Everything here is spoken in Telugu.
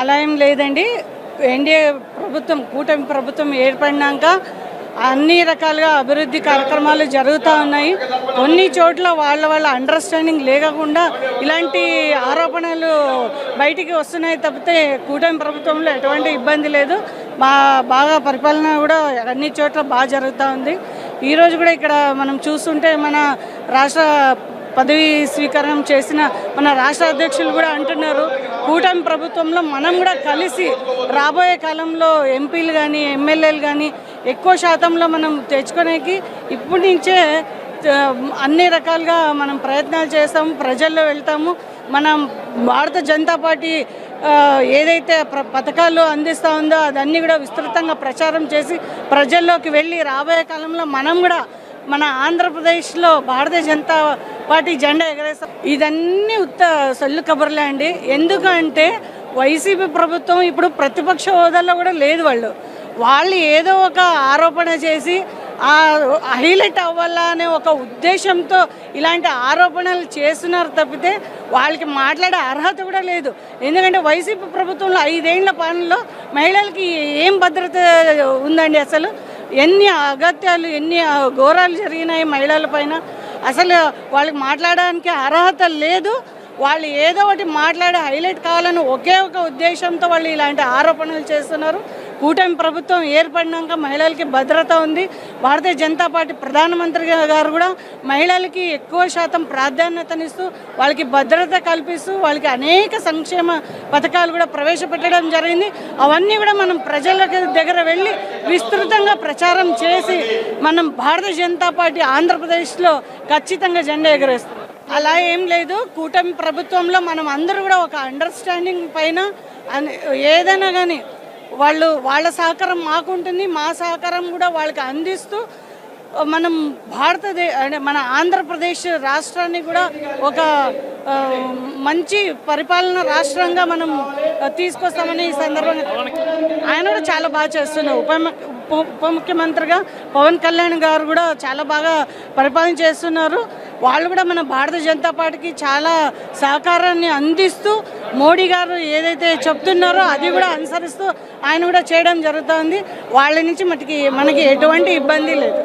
అలా ఏం లేదండి. ఎన్డీఏ ప్రభుత్వం కూటమి ప్రభుత్వం ఏర్పడినాక అన్ని రకాలుగా అభివృద్ధి కార్యక్రమాలు జరుగుతూ ఉన్నాయి. కొన్ని చోట్ల వాళ్ళ వాళ్ళ అండర్స్టాండింగ్ లేకుండా ఇలాంటి ఆరోపణలు బయటికి వస్తున్నాయి తప్పితే కూటమి ప్రభుత్వంలో ఎటువంటి ఇబ్బంది లేదు. మా బాగా పరిపాలన కూడా అన్ని చోట్ల బాగా జరుగుతూ ఉంది. ఈరోజు కూడా ఇక్కడ మనం చూస్తుంటే మన రాష్ట్ర పదవి స్వీకారం చేసిన మన రాష్ట్ర అధ్యక్షులు కూడా అంటున్నారు. కూటమి ప్రభుత్వంలో మనం కూడా కలిసి రాబోయే కాలంలో ఎంపీలు కానీ ఎమ్మెల్యేలు కానీ ఎక్కువ శాతంలో మనం తెచ్చుకునేకి ఇప్పటి నుంచే అన్ని రకాలుగా మనం ప్రయత్నాలు చేస్తాము ప్రజల్లో వెళ్తాము. మనం భారత జనతా పార్టీ ఏదైతే ప్ర పథకాలు అందిస్తూ ఉందో అదన్నీ కూడా విస్తృతంగా ప్రచారం చేసి ప్రజల్లోకి వెళ్ళి రాబోయే కాలంలో మనం కూడా మన ఆంధ్రప్రదేశ్లో భారతీయ జనతా పార్టీ జెండా ఎగరేస్తాం ఇదన్నీ ఉత్త సొల్లు కబుర్లే అండి. ఎందుకంటే వైసీపీ ప్రభుత్వం ఇప్పుడు ప్రతిపక్ష హోదాలో కూడా లేదు వాళ్ళు. వాళ్ళు ఏదో ఒక ఆరోపణ చేసి ఆ హైలైట్ అవ్వాలా అనే ఒక ఉద్దేశంతో ఇలాంటి ఆరోపణలు చేస్తున్నారు తప్పితే వాళ్ళకి మాట్లాడే అర్హత కూడా లేదు. ఎందుకంటే వైసీపీ ప్రభుత్వంలో ఐదేళ్ళ పాలనలో మహిళలకి ఏం భద్రత ఉందండి అసలు? ఎన్ని అగత్యాలు ఎన్ని ఘోరాలు జరిగినాయి మహిళల పైన. అసలు వాళ్ళకి మాట్లాడడానికి అర్హత లేదు. వాళ్ళు ఏదో ఒకటి మాట్లాడి హైలైట్ కావాలని ఒకే ఒక ఉద్దేశంతో వాళ్ళు ఇలాంటి ఆరోపణలు చేస్తున్నారు. కూటమి ప్రభుత్వం ఏర్పడినాక మహిళలకి భద్రత ఉంది. భారతీయ జనతా పార్టీ ప్రధానమంత్రి గారు కూడా మహిళలకి ఎక్కువ శాతం ప్రాధాన్యతనిస్తూ వాళ్ళకి భద్రత కల్పిస్తూ వాళ్ళకి అనేక సంక్షేమ పథకాలు కూడా ప్రవేశపెట్టడం జరిగింది. అవన్నీ కూడా మనం ప్రజల దగ్గర వెళ్ళి విస్తృతంగా ప్రచారం చేసి మనం భారతీయ జనతా పార్టీ ఆంధ్రప్రదేశ్లో ఖచ్చితంగా జెండా ఎగరేస్తాం అలా ఏం లేదు. కూటమి ప్రభుత్వంలో మనం అందరూ కూడా ఒక అండర్స్టాండింగ్ పైన ఏదైనా కానీ వాళ్ళు వాళ్ళ సహకారం మాకుంటుంది మా సహకారం కూడా వాళ్ళకి అందిస్తూ మనం భారతదే అంటే మన ఆంధ్రప్రదేశ్ రాష్ట్రాన్ని కూడా ఒక మంచి పరిపాలన రాష్ట్రంగా మనం తీసుకొస్తామని ఈ సందర్భంగా ఆయన కూడా చాలా బాగా చేస్తున్నారు. ఉప ఉప ఉప ముఖ్యమంత్రిగా పవన్ కళ్యాణ్ గారు కూడా చాలా బాగా పరిపాలన చేస్తున్నారు. వాళ్ళు కూడా మన భారత జనతా పార్టీకి చాలా సహకారాన్ని అందిస్తూ మోడీ గారు ఏదైతే చెప్తున్నారో అది కూడా అనుసరిస్తూ ఆయన కూడా చేయడం జరుగుతుంది. వాళ్ళ నుంచి మటుకి మనకి ఎటువంటి ఇబ్బంది లేదు.